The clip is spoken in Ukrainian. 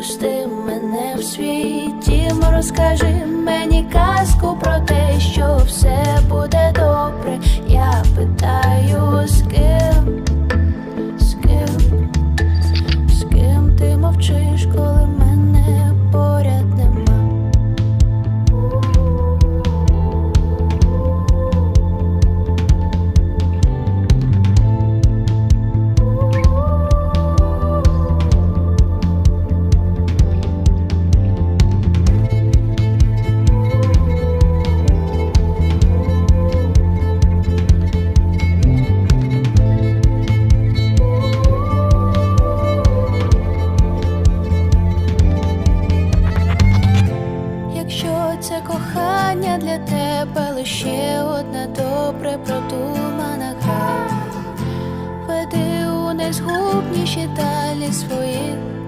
Відпусти мене в світі. Дім, розкажи мені це кохання для тебе лише одна добре продумана гра, веди у найзгубніші далі своїх